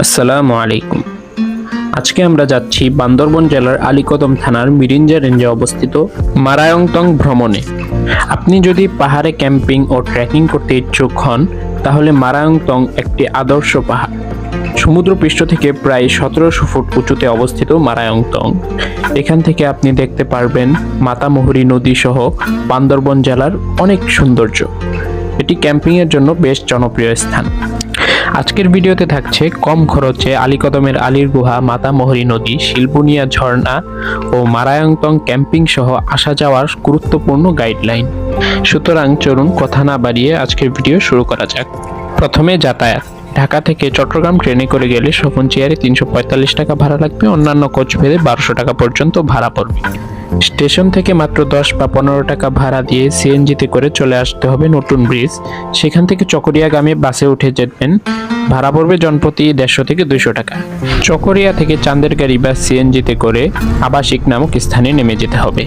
আসসালামু আলাইকুম। আজকে আমরা যাচ্ছি বান্দরবন জেলার আলীকদম থানার মিরিঞ্জা রেঞ্জে অবস্থিত মারায়ংতং ভ্রমণে। আপনি যদি পাহাড়ে ক্যাম্পিং ও ট্রেকিং করতে ইচ্ছুক হন, তাহলে মারায়ংতং একটি আদর্শ পাহাড়। সমুদ্রপৃষ্ঠ থেকে প্রায় সতেরোশো ফুট উঁচুতে অবস্থিত মারায়ংতং। এখান থেকে আপনি দেখতে পারবেন মাতামুহুরী নদী সহ বান্দরবন জেলার অনেক সৌন্দর্য। এটি ক্যাম্পিংয়ের জন্য বেশ জনপ্রিয় স্থান। আজকের ভিডিওতে থাকছে কম খরচে আলীকদমের আলীর গুহা মাতামোহরী নদী, শিলবুনিয়া ঝর্ণা ও মারায়ংতং ক্যাম্পিং সহ আসা যাওয়ার গুরুত্বপূর্ণ গাইডলাইন। সুতরাং চলুন কথা না বাড়িয়ে আজকের ভিডিও শুরু করা যাক। প্রথমে যাতায়াত। ঢাকা থেকে চট্টগ্রাম ট্রেনে করে গেলে শোভন চেয়ারে তিনশো পঁয়তাল্লিশ টাকা ভাড়া লাগবে, অন্যান্য কোচ ভেদে বারোশো টাকা পর্যন্ত ভাড়া পড়বে। স্টেশন থেকে মাত্র দশ বা পনেরো টাকা ভাড়া দিয়ে সিএনজিতে করে চলে আসতে হবে নতুন ব্রিজ। সেখান থেকে চকরিয়াগামী বাসে উঠে যেতেন। ভাড়া পড়বে জনপ্রতি দেড়শো থেকে দুইশো টাকা। চকরিয়া থেকে চাঁদের গাড়ি বা সিএনজিতে করে আবাসিক নামক স্থানে নেমে যেতে হবে।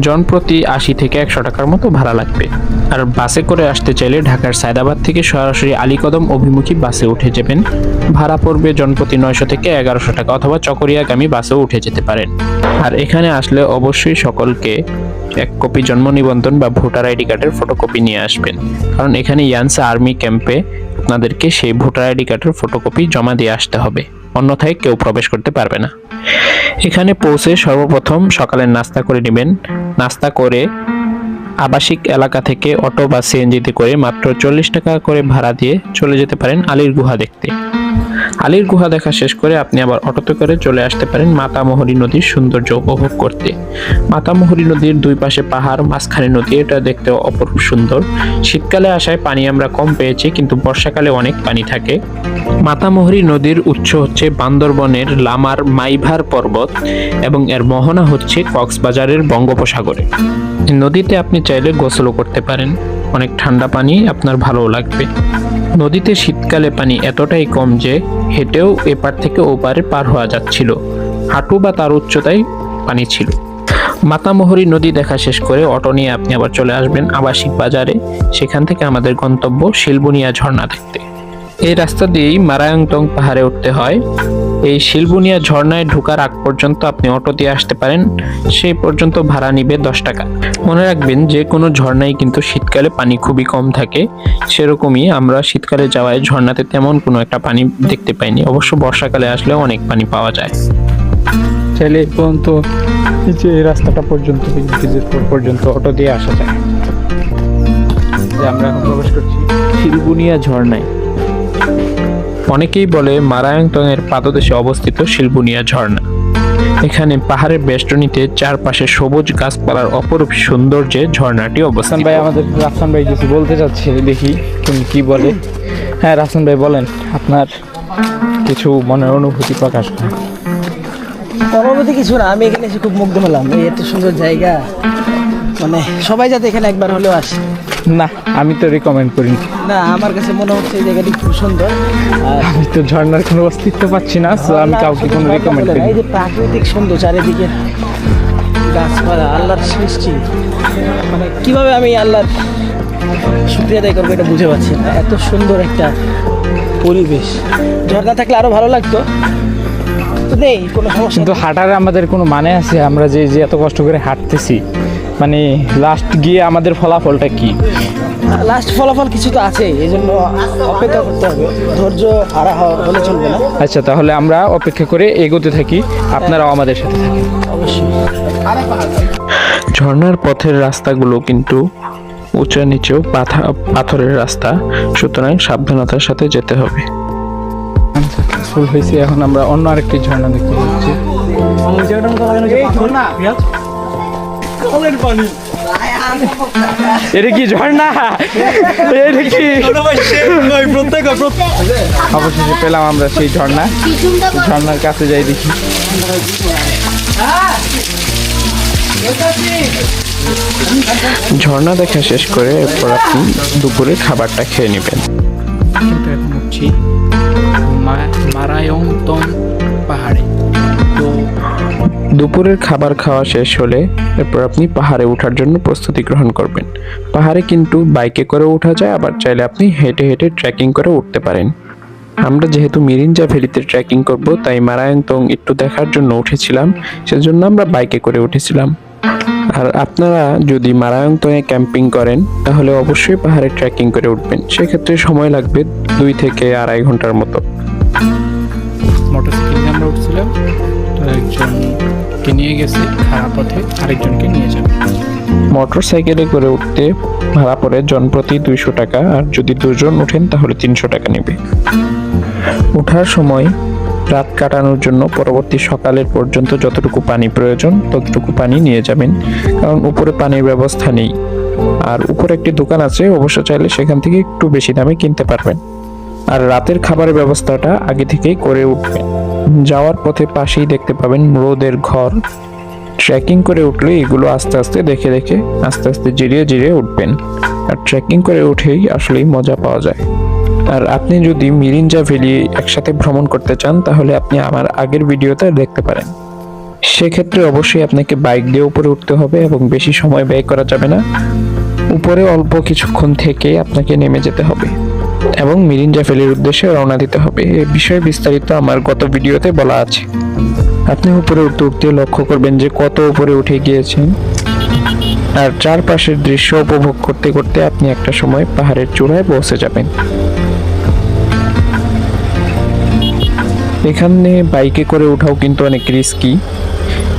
জনপ্রতি আশি থেকে একশো টাকার মতো ভাড়া লাগবে। আর বাসে করে আসতে চাইলে ঢাকার সায়দাবাদ থেকে সরাসরি আলীকদম অভিমুখী বাসে উঠে যাবেন। ভাড়া পড়বে জনপ্রতি নয়শো থেকে এগারোশো টাকা অথবা চকরিয়াগামী বাসেও উঠে যেতে পারেন। আর এখানে আসলে অবশ্যই সকলকে এক কপি জন্ম নিবন্ধন বা ভোটার আইডি কার্ডের ফটোকপি নিয়ে আসবেন। কারণ এখানে ইয়ানসা আর্মি ক্যাম্পে আপনাদেরকে সেই ভোটার আইডি কার্ডের ফটোকপি জমা দিয়ে আসতে হবে। অন্যথায় কেউ প্রবেশ করতে পারবে না। এখানে পৌঁছে সর্বপ্রথম সকালের নাস্তা করে নেবেন। নাস্তা করে আবাসিক এলাকা থেকে অটো বা সিএনজিতে করে মাত্র চল্লিশ টাকা করে ভাড়া দিয়ে চলে যেতে পারেন আলীর গুহা দেখতে। আলীর গুহা দেখা শেষ করে আপনি আবার অটোতে করে চলে আসতে পারেন মাতামোহরী নদীর সৌন্দর্য উপভোগ করতে। মাতামোহরী নদীর দুই পাশে পাহাড়, মাঝখানে নদী, এটা দেখতে অপরূপ সুন্দর। শীতকালে আসায় পানি আমরা কম পেয়েছি, কিন্তু বর্ষাকালে অনেক পানি থাকে। মাতামোহরী নদীর উৎস হচ্ছে বান্দরবনের লামার মাইভার পর্বত এবং এর মোহনা হচ্ছে কক্সবাজারের বঙ্গোপসাগরে। নদীতে আপনি চাইলে গোসলও করতে পারেন। অনেক ঠান্ডা পানি আপনার ভালোও লাগবে। নদীতে শীতকালে পানি এতটাই কম যে হেঁটেও এপার থেকে ওপারে পার হওয়া যাচ্ছিল। হাঁটু বা তার উচ্চতায় পানি ছিল। মাতামোহরী নদী দেখা শেষ করে অটো নিয়ে আপনি আবার চলে আসবেন আবাসিক বাজারে। সেখান থেকে আমাদের গন্তব্য শিলবুনিয়া ঝর্ণা দেখতে। এই রাস্তা দিয়েই মারায়ংটং পাহাড়ে উঠতে হয়। এই শিলবুনিয়া ঝর্ণায় ঢোকার আগ পর্যন্ত আপনি অটো দিয়ে আসতে পারেন সেই পর্যন্ত ভাড়া নিবে দশ টাকা। মনে রাখবেন যে কোনো ঝর্ণায় কিন্তু শীতকালে পানি খুবই কম থাকে সেরকমই আমরা শীতকালে যাওয়ায় ঝর্ণাতে তেমন কোনো একটা পানি দেখতে পাইনি। অবশ্য বর্ষাকালে আসলে অনেক পানি পাওয়া যায়। চাইলে পর্যন্ত যে এই রাস্তাটা পর্যন্ত পর্যন্ত অটো দিয়ে আসা যায়। যে আমরা এখন প্রবেশ করছি শিলবুনিয়া ঝর্ণায়। অনেকেই বলে মারায়ংতং এর পাদদেশে অবস্থিত শিলবুনিয়া ঝর্ণা। এখানে পাহাড়ের বেষ্টনীতে চারপাশে সবুজ গাছপালার অপরূপ সৌন্দর্যে ঝর্ণাটি অবস্থান ভাই আমাদের রাফসান ভাই কিছু বলতে চাচ্ছে দেখি তুমি কি বলে। হ্যাঁ রাফসান ভাই বলেন আপনার কিছু মনের অনুভূতি প্রকাশ করেন। অনুভূতি কিছু না আমি এখানে এসে খুব মুগ্ধ হলাম। এই এত সুন্দর জায়গা মানে সবাই যাতে এখানে একবার হলেও আসে। না আমি তো রেকমেন্ড করি। না আমার কাছে মনে হচ্ছে এই জায়গাটি খুব সুন্দর। আর আমি তো ঝর্ণার কোনো অস্তিত্ব পাচ্ছি না সো আমি কাউকে কোনো রেকমেন্ড করি না, এই যে প্রাকৃতিক সুন্দর চারিদিকে গাছপালা আল্লাহর সৃষ্টি মানে কীভাবে আমি আল্লাহর শুক্রিয়া আদায় করব এটা বুঝে পাচ্ছি না। এত সুন্দর একটা পরিবেশ। ঝর্ণা থাকলে আরও ভালো লাগতো। নেই কোনো সমস্যা কিন্তু হাঁটার আমাদের কোনো মানে আছে? আমরা যে যে এত কষ্ট করে হাঁটতেছি মানে লাস্ট গিয়ে আমাদের ফলাফলটা কি? লাস্ট ফলাফল কিছু তো আছে এই জন্য অপেক্ষা করতে হবে। ধৈর্য হারা হওয়া- হলে চলবে না। আচ্ছা তাহলে আমরা অপেক্ষা করে এগোতে থাকি আপনারাও আমাদের সাথে থাকেন। অবশ্যই। ঝর্ণার পথের রাস্তাগুলো কিন্তু উঁচা নিচেও পাথা পাথরের রাস্তা। সুতরাং সাবধানতার সাথে যেতে হবে। ফুল হয়েছে এখন আমরা অন্য আরেকটি ঝর্ণা দেখতে পাচ্ছি এটা কি ঝর্ণা? এটা কি? অবশেষে পেলাম আমরা সেই ঝর্ণা। ঝর্ণার কাছে যাই দেখি। ঝর্ণা দেখা শেষ করে এরপর আপনি দুপুরে খাবারটা খেয়ে নেবেন। কিন্তু এখন উঠছি মারায়ংতং পাহাড়ে। দুপুরের খাবার খাওয়া শেষ হলে এরপর আপনি পাহাড়ে ওঠার জন্য প্রস্তুতি গ্রহণ করবেন। পাহাড়ে কিন্তু বাইকে করে ওঠা যায়, আবার চাইলে আপনি হেঁটে হেঁটে ট্রেকিং করে উঠতে পারেন। আমরা যেহেতু মিরিঞ্জা ভ্যালিতে ট্রেকিং করব, তাই মারায়ংতং একটু দেখার জন্য উঠেছিলাম। সেজন্য আমরা বাইকে করে উঠেছিলাম। আর আপনারা যদি মারায়ংতংয়ে ক্যাম্পিং করেন, তাহলে অবশ্যই পাহাড়ে ট্রেকিং করে উঠবেন। সেক্ষেত্রে সময় লাগবে দুই থেকে আড়াই ঘণ্টার মতো। নিয়ে গেছে খারাপ পথে আরেকজনকে নিয়ে যাবে। মোটর সাইকেলে করে উঠতে ভাড়া পড়ে জনপ্রতি দুইশো টাকা, আর যদি দুজন ওঠেন তাহলে তিনশো টাকা নেবে। ওঠার সময় রাত কাটানোর জন্য পরবর্তী সকালের পর্যন্ত যতটুকু পানি প্রয়োজন, ততটুকু পানি নিয়ে যাবেন, কারণ উপরে পানির ব্যবস্থা নেই। আর উপরে একটি দোকান আছে, অবশ্য চাইলে সেখান থেকে একটু বেশি দামে কিনতে পারবেন। আর রাতের খাবারের ব্যবস্থাটা আগে থেকেই করে উঠবেন যাওয়ার পথে পাশেই দেখতে পাবেন রোদের ঘর। ট্রেকিং করে উঠলে এগুলো আস্তে আস্তে দেখে দেখে, আস্তে আস্তে জিরিয়ে জিরিয়ে উঠবেন। আর ট্রেকিং করে উঠেই আসলেই মজা পাওয়া যায়। আর আপনি যদি মিরিঞ্জা ভ্যালি একসাথে ভ্রমণ করতে চান, তাহলে আপনি আমার আগের ভিডিওতে দেখতে পারেন। সেক্ষেত্রে অবশ্যই আপনাকে বাইক দিয়ে উপরে উঠতে হবে এবং বেশি সময় ব্যয় করা যাবে না। উপরে অল্প কিছুক্ষণ থেকে আপনাকে নেমে যেতে হবে। এবং মিরিঞ্জা ভ্যালির উদ্দেশ্যে রওনা দিতে হবে। এ বিষয়ে বিস্তারিত আমার গত ভিডিওতে বলা আছে। আপনি উপরে উঠতে উঠতে লক্ষ্য করবেন যে কত উপরে উঠে গিয়েছেন। আর চারপাশের দৃশ্য উপভোগ করতে করতে আপনি একটা সময় পাহাড়ের চূড়ায় পৌঁছে যাবেন। এখানে বাইকে করে ওঠাও কিন্তু অনেক রিস্কি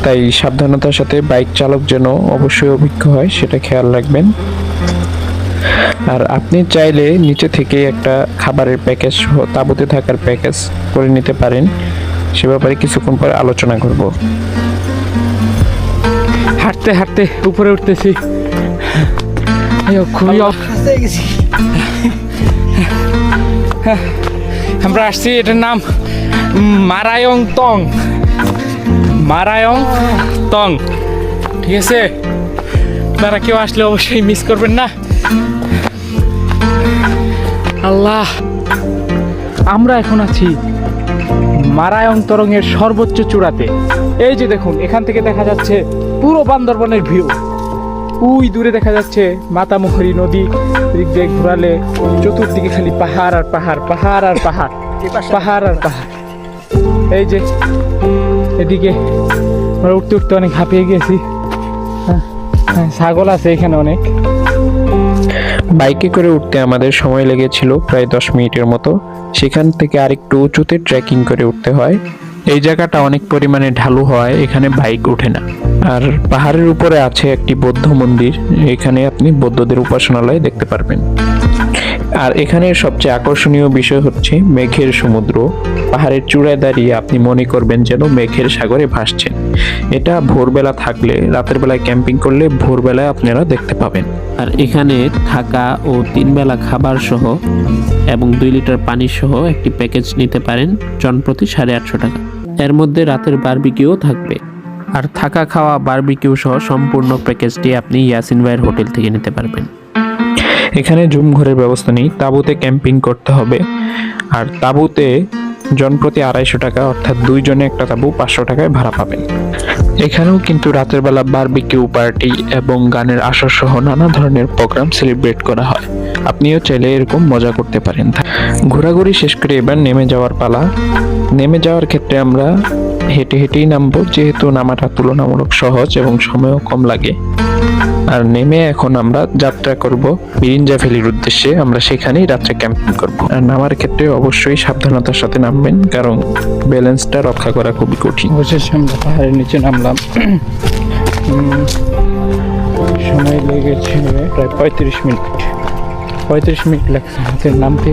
তাই সাবধানতার সাথে বাইক চালক যেন অবশ্যই অভিজ্ঞ হয়, সেটা খেয়াল রাখবেন। আর আপনি চাইলে নিচে থেকে একটা খাবারের প্যাকেজ সহ তাঁবুতে থাকার প্যাকেজ করে নিতে পারেন। সে ব্যাপারে কিছুক্ষণ পরে আলোচনা করব। হাঁটতে হাঁটতে উপরে উঠতেছি। খুবই আমরা আসছি এটার নাম মারায়ং তং। মারায়ং তং। ঠিক আছে? তারা কেউ আসলে অবশ্যই মিস করবেন না। আল্লাহ। আমরা এখন আছি মারায়ং তরঙ্গের সর্বোচ্চ চূড়াতে। এই যে দেখুন এখান থেকে দেখা যাচ্ছে পুরো বান্দরবনের ভিউ। ওই দূরে দেখা যাচ্ছে মাতামুহুরি নদী দিক ঘোরালে চতুর্দিকে খালি পাহাড় আর পাহাড় পাহাড় আর পাহাড় পাহাড় আর পাহাড়। এই যে এদিকে আমরা উঠতে উঠতে অনেক হাঁপিয়ে গেছি। হ্যাঁ, হ্যাঁ, ছাগল আছে এখানে অনেক। বাইকে করে উঠতে আমাদের সময় লেগেছিল প্রায় দশ মিনিটের মতো। সেখান থেকে আরেকটু উঁচুতে ট্রেকিং করে উঠতে হয়। এই জায়গাটা অনেক পরিমাণে ঢালু হয়, এখানে বাইক ওঠে না। আর পাহাড়ের উপরে আছে একটি বৌদ্ধ মন্দির, এখানে আপনি বৌদ্ধদের উপাসনালয় দেখতে পারবেন। আর এখানের সবচেয়ে আকর্ষণীয় বিষয় হচ্ছে মেঘের সমুদ্র। পাহাড়ের চূড়ায় দাঁড়িয়ে আপনি মনে করবেন যেন মেঘের সাগরে ভাসছেন। এটা ভোরবেলা থাকলে, রাতের বেলায় ক্যাম্পিং করলে ভোরবেলায় আপনারা দেখতে পাবেন। আর এখানে থাকা ও তিন বেলা খাবার সহ এবং দুই লিটার পানি সহ একটি প্যাকেজ নিতে পারেন জনপ্রতি সাড়ে আটশো টাকা। এর মধ্যে রাতের বারবিকিউ থাকবে। আর থাকা খাওয়া বারবিকিউ সহ সম্পূর্ণ প্যাকেজটি আপনি ইয়াসিন ভাইয়ের হোটেল থেকে নিতে পারবেন। এখানে জুম ঘরের ব্যবস্থা নেই, তাঁবুতে ক্যাম্পিং করতে হবে। আর তাঁবুতে জনপ্রতি আড়াইশো টাকা, অর্থাৎ দুইজনে একটা তাঁবু পাঁচশো টাকায় ভাড়া পাবেন। এখানেও কিন্তু রাতের বেলা বারবিকিউ পার্টি এবং গানের আসর সহ নানা ধরনের প্রোগ্রাম সেলিব্রেট করা হয়। আপনিও চাইলে এরকম মজা করতে পারেন। ঘোরাঘুরি শেষ করে এবার নেমে যাওয়ার পালা। নেমে যাওয়ার ক্ষেত্রে আমরা হেঁটে হেঁটেই নামবো, যেহেতু নামাটা তুলনামূলক সহজ এবং সময়ও কম লাগে। আর নেমে এখন আমরা যাত্রা করব বিরিঞ্জা ভ্যালির উদ্দেশ্যে। আমরা সেখানেই রাত্রে ক্যাম্পিং করব। আর নামার ক্ষেত্রে অবশ্যই সাবধানতার সাথে নামবেন, কারণ ব্যালেন্সটা রক্ষা করা খুবই কঠিন। অবশেষে আমরা পাহাড়ের নিচে নামলাম। সময় লেগেছে প্রায় পঁয়ত্রিশ মিনিট। পঁয়ত্রিশ মিনিট লাগছে আমাদের নামতে।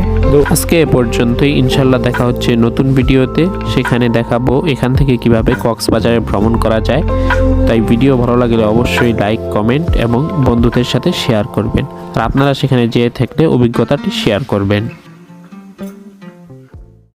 আজকে এ পর্যন্তই। ইনশাল্লাহ দেখা হচ্ছে নতুন ভিডিওতে। সেখানে দেখাবো এখান থেকে কীভাবে কক্সবাজারে ভ্রমণ করা যায়। তাই ভিডিও ভালো লাগলে অবশ্যই লাইক, কমেন্ট এবং বন্ধুদের সাথে শেয়ার করবেন। আর আপনারা সেখানে যেয়ে থাকলে অভিজ্ঞতাটি শেয়ার করবেন।